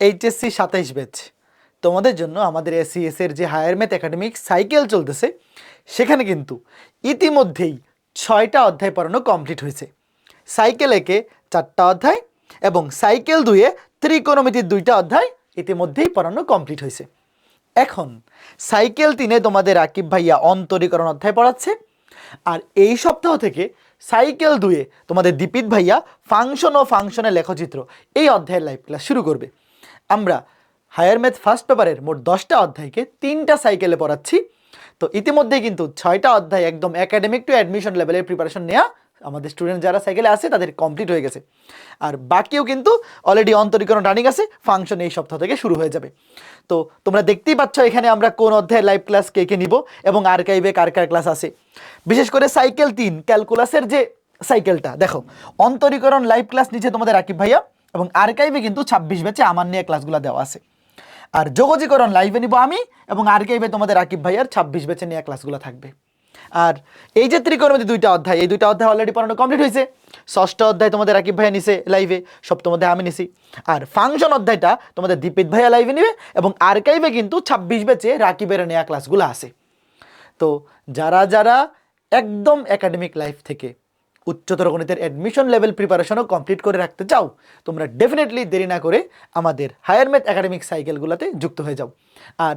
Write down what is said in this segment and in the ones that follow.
HSC সাতাইশ batch তোমাদের জন্য আমাদের এসিএস এর যে হায়ার ম্যাথ একাডেমিক সাইকেল চলতেছে, সেখানে কিন্তু ইতিমধ্যেই ছয়টা অধ্যায় পড়ানো কমপ্লিট হয়েছে। সাইকেল একে চারটা অধ্যায় এবং সাইকেল দুয়ে ত্রিকোণমিতির দুইটা অধ্যায় ইতিমধ্যেই পড়ানো কমপ্লিট হয়েছে। এখন সাইকেল তিনে তোমাদের আকিব ভাইয়া অন্তরীকরণ অধ্যায় পড়াচ্ছে আর এই সপ্তাহ থেকে সাইকেল দুয়ে তোমাদের দীপিত ভাইয়া ফাংশন ও ফাংশনের লেখচিত্র এই অধ্যায়ের লাইভ ক্লাস শুরু করবে। আমরা হায়ার ম্যাথ ফার্স্ট পেপারের মোট দশটা অধ্যায়কে তিনটা সাইকেলে পড়াচ্ছি। তো ইতিমধ্যে কিন্তু ছয়টা অধ্যায় একদম একাডেমিক টু অ্যাডমিশন লেভেলের প্রিপারেশন নেওয়া আমাদের স্টুডেন্ট যারা সাইকেলে আছে, তাদের কমপ্লিট হয়ে গেছে। আর বাকিও কিন্তু অলরেডি অন্তরীকরণ রানিং আছে ফাংশন এই সপ্তাহ থেকে শুরু হয়ে যাবে। তো তোমরা দেখতেই পাচ্ছ এখানে আমরা কোন অধ্যায়ে লাইভ ক্লাস কে কে নিব এবং আর্কাইভে কার কার ক্লাস আছে। বিশেষ করে সাইকেল তিন ক্যালকুলাসের যে সাইকেলটা দেখো, অন্তরীকরণ লাইভ ক্লাস নিচে তোমাদের রাকিব ভাইয়া এবং আর্কাইভে কিন্তু ছাব্বিশ ব্যাচে আমার নিয়ে ক্লাসগুলো দেওয়া আছে। আর যোগাযোগকরণ লাইভে নিব আমি এবং আর্কাইভে তোমাদের আকিব ভাইয়ার ছাব্বিশ ব্যাচে নিয়ে ক্লাসগুলো থাকবে। আর এই যে ত্রিকোণমিতি দুইটা অধ্যায়, এই দুইটা অধ্যায় অলরেডি পড়ানো কমপ্লিট হয়েছে। ষষ্ঠ অধ্যায় তোমাদের রাকিব ভাইয়া নিছে লাইভে সপ্তম অধ্যায় আমি নিছি। আর ফাংশন অধ্যায়টা তোমাদের দীপিত ভাইয়া লাইভে নিবে এবং আর্কাইভে কিন্তু ছাব্বিশ ব্যাচে রাকিবের নেওয়া ক্লাসগুলো আছে। তো যারা যারা একদম একাডেমিক লাইফ থেকে উচ্চতর গণিতের অ্যাডমিশন লেভেল প্রিপারেশনও কমপ্লিট করে রাখতে চাও, তোমরা ডেফিনেটলি দেরি না করে আমাদের হায়ার ম্যাথ একাডেমিক সাইকেলগুলোতে যুক্ত হয়ে যাও। আর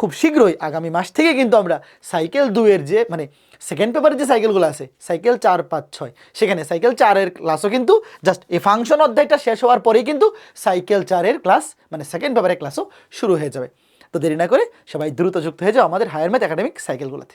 খুব শীঘ্রই আগামী মাস থেকে কিন্তু আমরা সাইকেল দুয়ের যে মানে সেকেন্ড পেপারের যে সাইকেলগুলো আছে সাইকেল চার, পাঁচ, ছয়, সেখানে সাইকেল চারের ক্লাসও কিন্তু জাস্ট এই ফাংশন অধ্যায়টা শেষ হওয়ার পরেই কিন্তু সাইকেল চারের ক্লাস মানে সেকেন্ড পেপারের ক্লাসও শুরু হয়ে যাবে। তো দেরি না করে সবাই দ্রুত যুক্ত হয়ে যাও আমাদের হায়ার ম্যাথ একাডেমিক সাইকেলগুলোতে